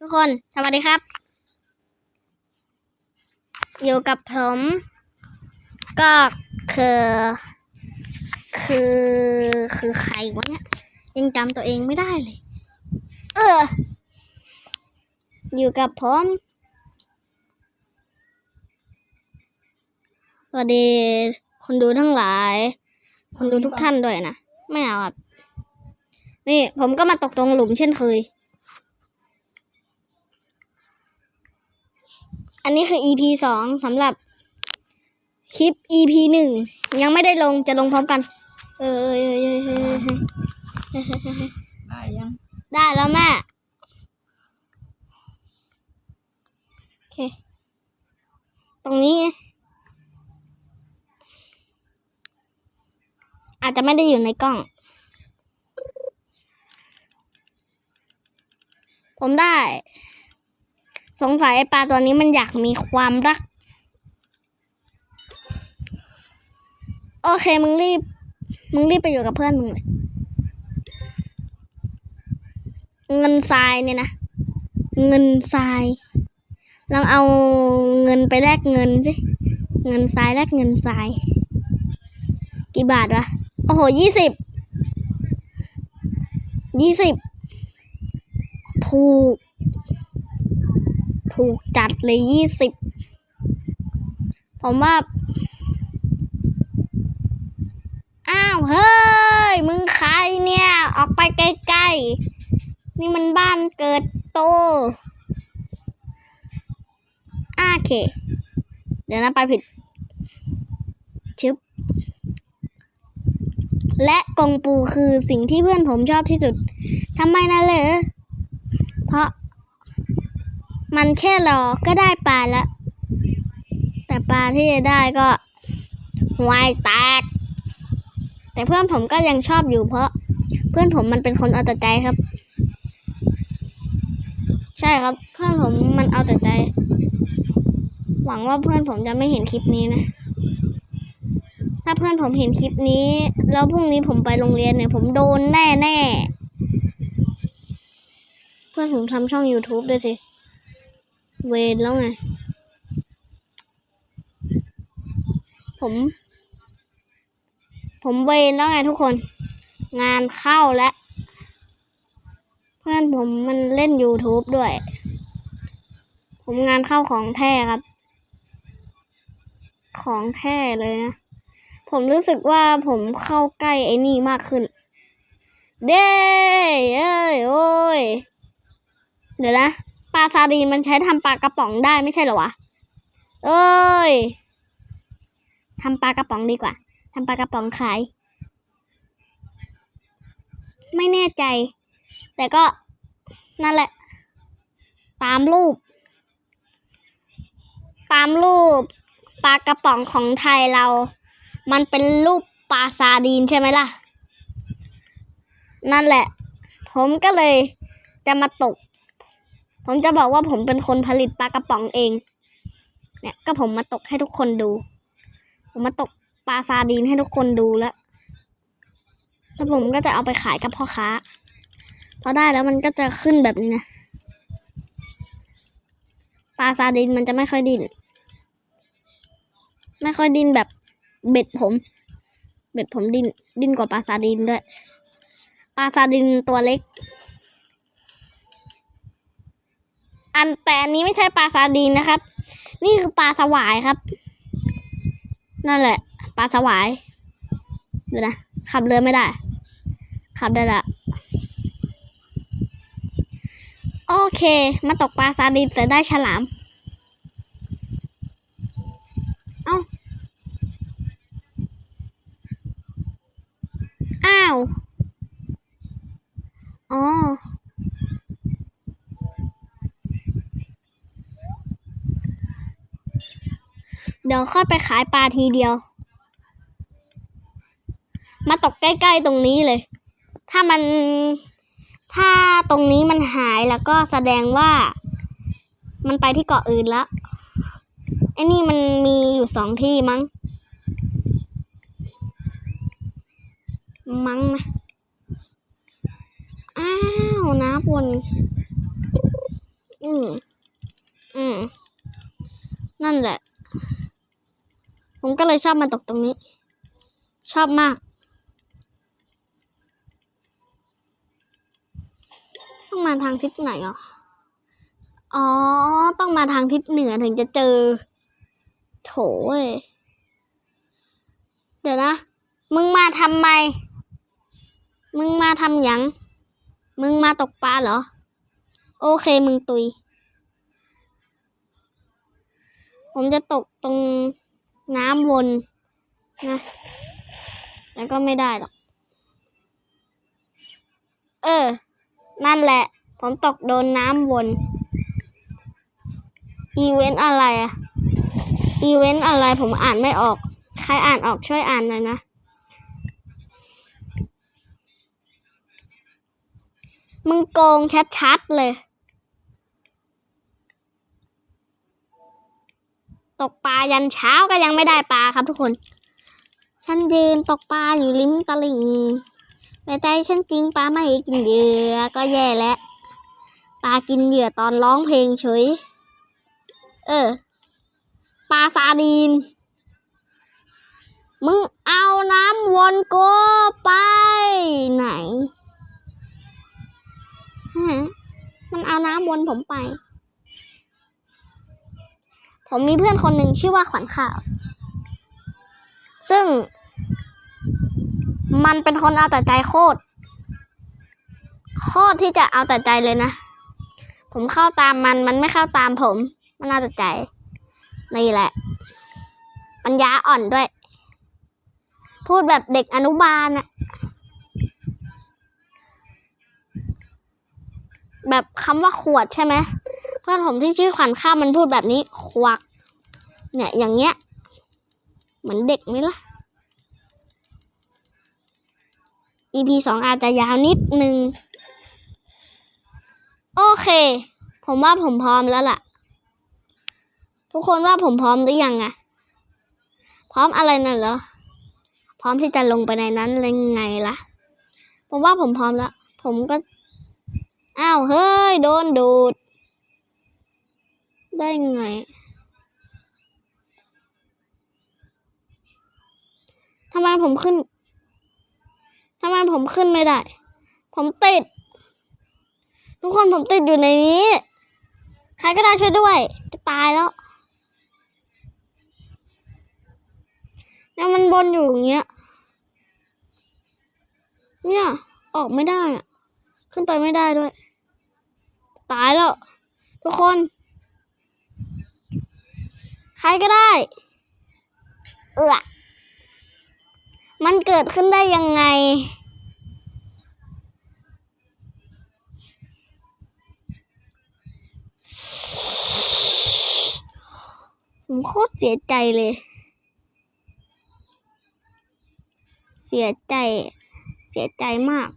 ทุกคนสวัสดีครับ อยู่กับผม ก็คือคือคือใครวะเนี่ยยังจำตัวเองไม่ได้เลย เออ อยู่กับผม สวัสดี คนดูทั้งหลาย คนดูทุกท่านด้วยนะ ไม่เอาครับ นี่ผมก็มาตกตรงหลุมเช่นเคย อันนี้คือ EP สองสำหรับคลิป EP หนึ่งยังไม่ได้ลงจะลงพร้อมกัน เออเออเออเออเออเออได้ยังได้แล้วแม่โอเค ตรงนี้ อาจจะไม่ได้อยู่ในกล้อง ผมได้ สงสัยไอ้ปลาตัวนี้มันอยากมีความรัก โอเคมึงรีบ มึงรีบไปอยู่กับเพื่อนมึงเลยเงินทรายเนี่ยนะ เงินทรายลองเอาเงินไปแลกเงินสิ เงินทรายแลกเงินทราย กี่บาทวะ โอ้โหยี่สิบ ยี่สิบ ถูก ถูกจัดเลยยี่สิบผมว่า อ้าว เฮ้ย มึงใครเนี่ย ออกไปไกลๆ นี่มันบ้านเกิดโตโอเค เดี๋ยวนะไปผิด ชึบ และกงปูคือสิ่งที่เพื่อนผมชอบที่สุดทำไมนะเหรอเพราะ มันแค่รอก็ได้ปลาแล้ว แต่ปลาที่จะได้ก็หวายแตก แต่เพื่อนผมก็ยังชอบอยู่เพราะ เพื่อนผมมันเป็นคนเอาแต่ใจครับ ใช่ครับ เพื่อนผมมันเอาแต่ใจ หวังว่าเพื่อนผมจะไม่เห็นคลิปนี้นะ ถ้าเพื่อนผมเห็นคลิปนี้ แล้วพรุ่งนี้ผมไปโรงเรียนเนี่ย ผมโดนแน่แน่ เพื่อนผมทำช่อง YouTube ด้วยสิ เวรแล้วไง ผม ผมเวรแล้วไงทุกคน งานเข้าแล้ว เพื่อนผมมันเล่น YouTube ด้วย ผมงานเข้าของแท้ครับ ของแท้เลยนะ ผมรู้สึกว่าผมเข้าใกล้ไอ้นี่มากขึ้น เด้เอ้ย โอ้ย เดี๋ยวนะ ลาซาดีนมันใช้ทำปลากระป๋องได้ไม่ใช่เหรอวะ เอ้ยทำปลากระป๋องดีกว่าทำปลากระป๋องขาย ไม่แน่ใจ แต่ก็นั่นแหละ ตามรูป ตามรูปปลากระป๋องของไทยเรา มันเป็นรูปปลาซาดีนใช่ไหมล่ะ นั่นแหละ ผมก็เลยจะมาตก ผมจะบอกว่าผมเป็นคนผลิตปลากระป๋องเอง เนี่ยก็ผมมาตกให้ทุกคนดู ผมมาตกปลาซาดีนให้ทุกคนดูแล้วแล้วผมก็จะเอาไปขายกับพ่อค้าพอได้แล้วมันก็จะขึ้นแบบนี้นะปลาซาดินมันจะไม่ค่อยดิน ไม่ค่อยดินแบบเบ็ดผม เบ็ดผมดินดินกว่าปลาซาดินด้วย ปลาซาดินตัวเล็ก อันแต่อันนี้ไม่ใช่ปลาซาดีนนะครับ นี่คือปลาสวายครับ นั่นแหละปลาสวายเดี๋ยนะขับเรือไม่ได้ ขับได้ละโอเค มาตกปลาซาดีนแต่ได้ฉลาม เอ้า อ้าว อ๋อ เดี๋ยวค่อยไปขายปลาทีเดียว มาตกใกล้ๆตรงนี้เลย ถ้ามัน ถ้าตรงนี้มันหายแล้วก็แสดงว่า มันไปที่เกาะอื่นแล้วไอ้นี่มันมีอยู่สองที่มั้ง มั้งนะ อ้าวน้ำวนอืมอืมนั่นแหละ ผมก็เลยชอบมาตกตรงนี้ ชอบมากต้องมาทางทิศไหนอะอ๋อ ต้องมาทางทิศเหนือถึงจะเจอ โถเยเดี๋ยวนะ มึงมาทำไม มึงมาทำหยัง มึงมาตกปลาเหรอ โอเค มึงตุย ผมจะตกตรง น้ำวนนะ แล้วก็ไม่ได้หรอก เออ นั่นแหละ ผมตกโดนน้ำวน อีเวนต์อะไรอะอีเวนต์อะไรผมอ่านไม่ออก ใครอ่านออกช่วยอ่านหน่อยนะ มึงโกงชัดๆเลย ตกปลายันเช้าก็ยังไม่ได้ปลาครับทุกคน ฉันยืนตกปลาอยู่ริมตลิ่งแต่ใจฉันจริงปลาไม่กินเหยื่อก็แย่แล้วปลากินเหยื่อตอนร้องเพลงเฉย เออ ปลาซาดีน มึงเอาน้ำวนโกไปไหน มันเอาน้ำวนผมไป ผมมีเพื่อนคนหนึ่งชื่อว่าขวัญข่าว ซึ่ง มันเป็นคนเอาแต่ใจโคตรโคตรที่จะเอาแต่ใจเลยนะ ผมเข้าตามมันมันไม่เข้าตามผม มันเอาแต่ใจ นี่แหละ ปัญญาอ่อนด้วย พูดแบบเด็กอนุบาลอะ แบบคำว่าขวดใช่ไหมเพื่อนผมที่ชื่อขวัญข้าวมันพูดแบบนี้ควัก เนี่ยอย่างเงี้ย เหมือนเด็กไหมล่ะ EP สองอาจจะยาวนิดนึง โอเค ผมว่าผมพร้อมแล้วล่ะ ทุกคนว่าผมพร้อมหรือยังอะพร้อมอะไรน่ะเหรอ พร้อมที่จะลงไปในนั้นเลยไงล่ะ ผมว่าผมพร้อมแล้ว ผมก็ อ้าวเฮ้ย โดนดูด ได้ไง ทำไมผมขึ้น ทำไมผมขึ้นไม่ได้ ผมติด ทุกคนผมติดอยู่ในนี้ ใครก็ได้ช่วยด้วย จะตายแล้วเนี่ยมันบนอยู่อย่างเงี้ย เนี่ย ออกไม่ได้อะขึ้นไปไม่ได้ด้วย ตายแล้ว ทุกคน ใครก็ได้ เออมันเกิดขึ้นได้ยังไง ผมโคตรเสียใจเลย เสียใจ เสียใจมาก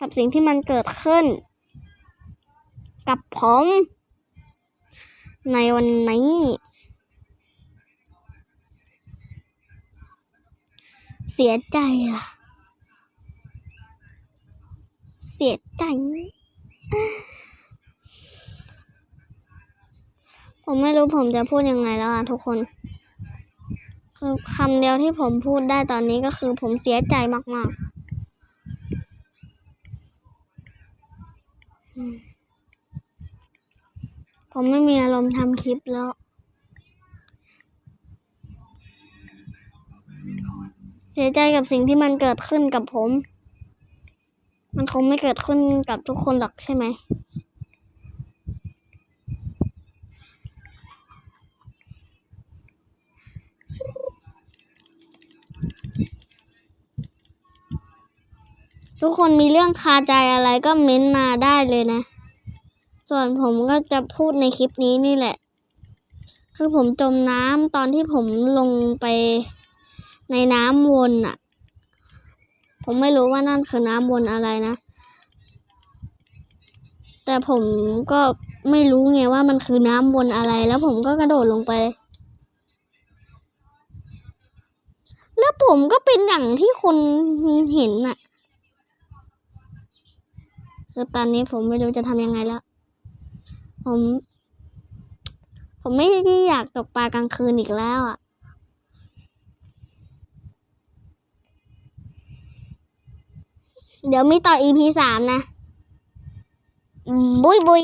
กับสิ่งที่มันเกิดขึ้น กับผม ในวันนี้ เสียใจล่ะเสียใจ ผมไม่รู้ผมจะพูดยังไงแล้วอะทุกคน คือคำเดียวที่ผมพูดได้ตอนนี้ก็คือผมเสียใจมากๆอืม ผมไม่มีอารมณ์ทำคลิปแล้ว เสียใจกับสิ่งที่มันเกิดขึ้นกับผม มันคงไม่เกิดขึ้นกับทุกคนหรอกใช่ไหม ทุกคนมีเรื่องคาใจอะไรก็เม้นมาได้เลยนะ ส่วนผมก็จะพูดในคลิปนี้นี่แหละ คือผมจมน้ำตอนที่ผมลงไปในน้ำวนอะผมไม่รู้ว่านั่นคือน้ำวนอะไรนะ แต่ผมก็ไม่รู้ไงว่ามันคือน้ำวนอะไร แล้วผมก็กระโดดลงไป แล้วผมก็เป็นอย่างที่คนเห็นน่ะคือตอนนี้ผมไม่รู้จะทำยังไงแล้ว ผม ผมไม่ได้อยากตกปลากลางคืนอีกแล้วอะ เดี๋ยวมีต่อ EP สามนะ บุยบุย